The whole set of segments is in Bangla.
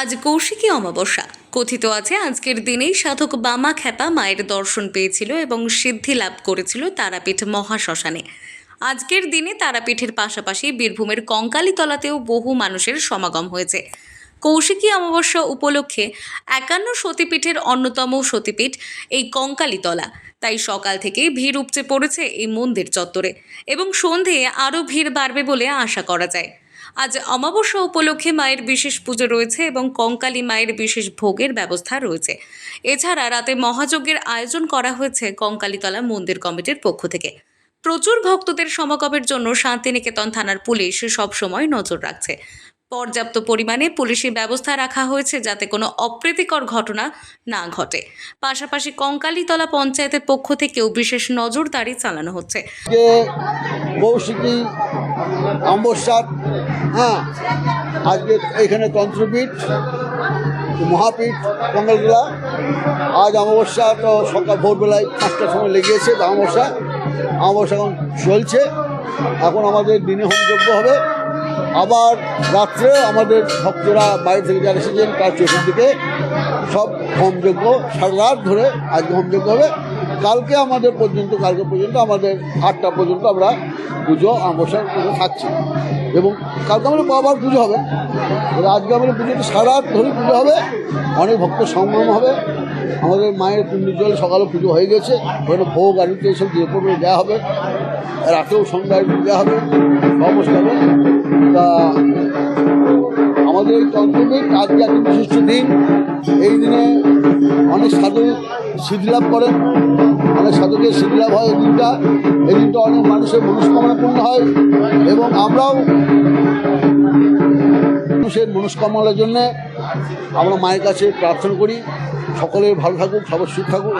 আজ কৌশিকী অমাবস্যা। কথিত আছে, আজকের দিনেই সাধক বামা খ্যাপা মায়ের দর্শন পেয়েছিল এবং সিদ্ধি লাভ করেছিল তারাপীঠ মহাশ্মশানে। আজকের দিনে তারাপীঠের পাশাপাশি বীরভূমের কঙ্কালীতলাতেও বহু মানুষের সমাগম হয়েছে। কৌশিকী অমাবস্যা উপলক্ষে একান্ন সতীপীঠের অন্যতম সতীপীঠ এই কঙ্কালীতলা। তাই সকাল থেকেই ভিড় উপচে পড়েছে এই মন্দির চত্বরে এবং সন্ধে আরও ভিড় বাড়বে বলে আশা করা যায়। আজ অমাবস্যা উপলক্ষে মায়ের বিশেষ পুজো রয়েছে এবং কঙ্কালী মায়ের বিশেষ ভোগের ব্যবস্থা রয়েছে। এছাড়া রাতে মহাযজ্ঞের আয়োজন করা হয়েছে কঙ্কালীতলা মন্দির কমিটির পক্ষ থেকে। প্রচুর ভক্তদের সমাগমের জন্য শান্তিনিকেতন থানার পুলিশ সবসময় নজর রাখছে। পর্যাপ্ত পরিমাণে পুলিশি ব্যবস্থা রাখা হয়েছে যাতে কোনো অপ্রীতিকর ঘটনা না ঘটে। পাশাপাশি কঙ্কালীতলা পঞ্চায়েতের পক্ষ থেকেও বিশেষ নজরদারি চালানো হচ্ছে। কৌশিকী হ্যাঁ আজকে এখানে তন্ত্রপীঠ, মহাপীঠ কঙ্গলগুলা আজ অমাবস্যা তো সকাল ভোরবেলায় পাঁচটার সময় লেগেছে অমাবস্যা। অমাবস্যা এখন চলছে। এখন আমাদের দিনে হোমযজ্ঞ হবে। আবার রাত্রে আমাদের ভক্তরা বাইরে থেকে যারা এসেছেন, তার চতুর্দিকে সব হোমযজ্ঞ, সারা রাত ধরে আজকে হোমযজ্ঞ হবে। কালকে আমাদের পর্যন্ত, কালকে পর্যন্ত আমাদের আটটা পর্যন্ত আমরা পুজো, অমাবস্যার পুজো থাকছি। এবং কালকে আমাদের বাবার পুজো হবে। আজকে আমাদের পুজোটা সারা ধরে পুজো হবে, অনেক ভক্ত সংগ্রাম হবে। আমাদের মায়ের পুণ্য জল সকালে পুজো হয়ে গেছে। ওখানে ভোগ আনিতে এসব দিয়ে পড়বে দেওয়া হবে। রাতেও সন্ধ্যায় দেওয়া হবে। সমস্ত হবে। তা আমাদের তন্ত্রবিদ আজকে একটা বিশিষ্ট দিন, এই দিনে অনেক সাধু শীতলাভ করেন, অনেক সাধুকে শীতলাভ হয় এই দিনটা। এই দিনটা অনেক মানুষের মনস্কামনা পূর্ণ হয় এবং আমরাও মানুষের মনস্কামনার জন্যে আমরা মায়ের কাছে প্রার্থনা করি। সকলের ভালো থাকুক সবার সুখ থাকুক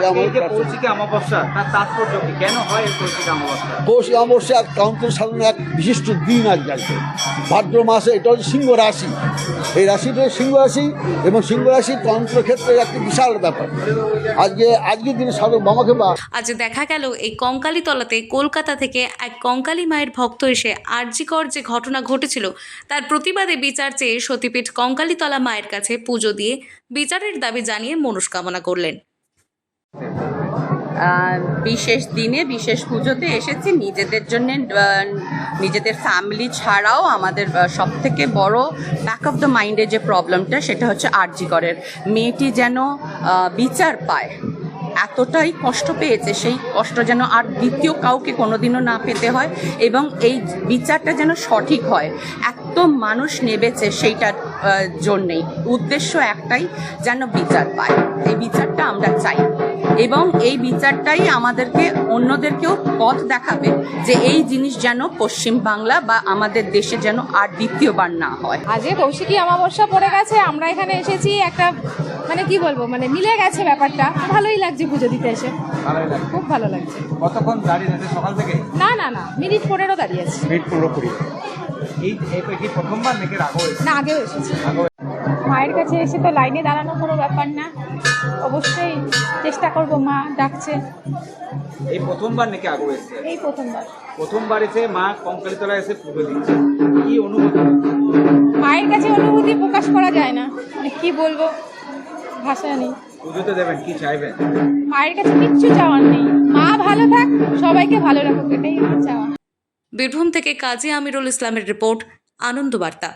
কৌশিকী অমাবস্যা তার তাৎপর্য কি? কেন হয় এই কৌশিকী অমাবস্যা? পৌষ অমাবস্যা এক তন্ত্র সাধনের এক বিশিষ্ট দিন আজ আজকে ভাদ্র মাসে এটা হচ্ছে সিংহ রাশি। এই রাশিটা সিংহ রাশি এবং সিংহ রাশি তন্ত্রক্ষেত্রে একটি বিশাল ব্যাপার। আজকে আজকের দিনে সাধক বামাকে বা আজ দেখা গেল এই কঙ্কালীতলাতে কলকাতা থেকে এক কঙ্কালী মায়ের ভক্ত এসে আর্যিকর যে ঘটনা ঘটেছিল তার প্রতিবাদে বিচার চেয়ে সতীপীঠ কঙ্কালীতলা মায়ের কাছে পুজো দিয়ে বিচারের দাবি জানিয়ে মনস্কামনা করলেন। বিশেষ দিনে, বিশেষ পুজোতে এসেছি। নিজেদের জন্য নিজেদের ফ্যামিলি ছাড়াও আমাদের সব থেকে বড় ব্যাক অফ দ্য মাইন্ডের যে প্রবলেমটা সেটা হচ্ছে আরজিকরের মেয়েটি যেন বিচার পায়, এতটাই কষ্ট পেয়েছে, সেই কষ্ট যেন আর দ্বিতীয় কাউকে কোনোদিনও না পেতে হয়, এবং এই বিচারটা যেন সঠিক হয়। মানুষ নেবেছে সেইটার জন্যেই। উদ্দেশ্য একটাই যেন বিচার পায়। এই বিচারটা আমরা চাই। এবং এই বিচারটাই আমাদেরকে অন্যদেরকেও পথ দেখাবে যে এই জিনিস যেন পশ্চিম বাংলা বা আমাদের দেশে যেন আর দ্বিতীয়বার না হয়। আজকে কৌশিকী অমাবস্যা পড়ে গেছে আমরা এখানে এসেছি একটা মানে কি বলব মানে মিলে গেছে ব্যাপারটা। ভালোই লাগছে পুজো দিতে এসে। খুব ভালো লাগছে। কতক্ষণ দাঁড়িয়ে সকাল থেকে? না না না মিনিট পনেরো দাঁড়িয়ে আছে। মিনিট পুরোপুরি এই এই কি প্রথমবার নাকি না আগেও এসেছি। মায়ের কাছে এসে তো লাইনে দাঁড়ানো কোনো ব্যাপার না। অবশ্যই চেষ্টা করব মা ডাকছে। এই প্রথমবার নাকি আগেও এসেছে? এই প্রথমবার। প্রথমবার এসে মা কঙ্কালীতলা এসে পুজো দিচ্ছে। কি অনুভূতি? মায়ের কাছে অনুভূতি প্রকাশ করা যায় না। মানে কি বলব ভাষা নেই। পুজোতে দেবেন কি চাইবেন? মায়ের কাছে কিচ্ছু চাওয়ার নেই। মা ভালো থাক সবাইকে ভালো রাখুক এটাই আমার চাওয়া। বীরভূম থেকে কাজী আমিরুল ইসলামের রিপোর্ট আনন্দ বার্তা